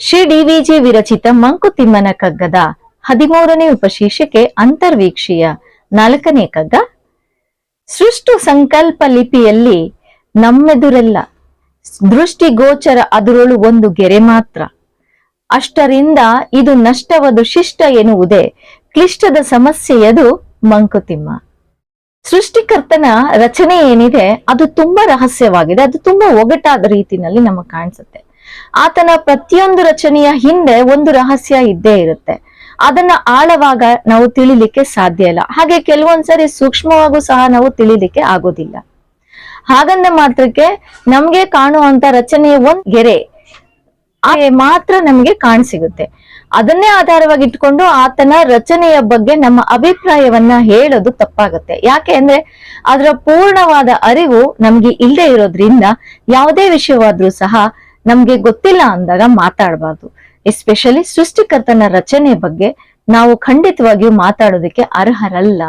ಶ್ರೀ ಡಿವಿಜಿ ವಿರಚಿತ ಮಂಕುತಿಮ್ಮನ ಕಗ್ಗದ ಹದಿಮೂರನೇ ಉಪಶೀರ್ಷಿಕೆ ಅಂತರ್ವೀಕ್ಷೀಯ. ನಾಲ್ಕನೇ ಕಗ್ಗ. ಸೃಷ್ಟು ಸಂಕಲ್ಪ ಲಿಪಿಯಲ್ಲಿ ನಮ್ಮೆದುರೆಲ್ಲ ದೃಷ್ಟಿಗೋಚರ ಅದರೊಳು ಒಂದು ಗೆರೆ ಮಾತ್ರ. ಅಷ್ಟರಿಂದ ಇದು ನಷ್ಟವದು ಶಿಷ್ಟ ಎನ್ನುವುದೇ ಕ್ಲಿಷ್ಟದ ಸಮಸ್ಯೆಯದು ಮಂಕುತಿಮ್ಮ ಸೃಷ್ಟಿಕರ್ತನ ರಚನೆ ಏನಿದೆ ಅದು ತುಂಬಾ ರಹಸ್ಯವಾಗಿದೆ, ಅದು ತುಂಬಾ ಒಗಟಾದ ರೀತಿನಲ್ಲಿ ನಮಗೆ ಕಾಣಿಸುತ್ತೆ. ಆತನ ಪ್ರತಿಯೊಂದು ರಚನೆಯ ಹಿಂದೆ ಒಂದು ರಹಸ್ಯ ಇದ್ದೇ ಇರುತ್ತೆ. ಅದನ್ನ ಆಳವಾಗ ನಾವು ತಿಳಿಲಿಕ್ಕೆ ಸಾಧ್ಯ ಇಲ್ಲ. ಹಾಗೆ ಕೆಲವೊಂದ್ಸರಿ ಸೂಕ್ಷ್ಮವಾಗೂ ಸಹ ನಾವು ತಿಳಿಲಿಕ್ಕೆ ಆಗೋದಿಲ್ಲ. ಹಾಗಂದ ಮಾತ್ರಕ್ಕೆ ನಮ್ಗೆ ಕಾಣುವಂತ ರಚನೆಯ ಒಂದ್ ಗೆರೆ ಮಾತ್ರ ನಮ್ಗೆ ಕಾಣಸಿಗುತ್ತೆ. ಅದನ್ನೇ ಆಧಾರವಾಗಿ ಇಟ್ಕೊಂಡು ಆತನ ರಚನೆಯ ಬಗ್ಗೆ ನಮ್ಮ ಅಭಿಪ್ರಾಯವನ್ನ ಹೇಳೋದು ತಪ್ಪಾಗುತ್ತೆ. ಯಾಕೆ ಅಂದ್ರೆ ಅದರ ಪೂರ್ಣವಾದ ಅರಿವು ನಮ್ಗೆ ಇಲ್ಲದೆ ಇರೋದ್ರಿಂದ ಯಾವುದೇ ವಿಷಯವಾದ್ರೂ ಸಹ ನಮ್ಗೆ ಗೊತ್ತಿಲ್ಲ ಅಂದಾಗ ಮಾತಾಡಬಾರ್ದು. ಎಸ್ಪೆಷಲಿ ಸೃಷ್ಟಿಕರ್ತನ ರಚನೆ ಬಗ್ಗೆ ನಾವು ಖಂಡಿತವಾಗಿಯೂ ಮಾತಾಡೋದಕ್ಕೆ ಅರ್ಹರಲ್ಲ.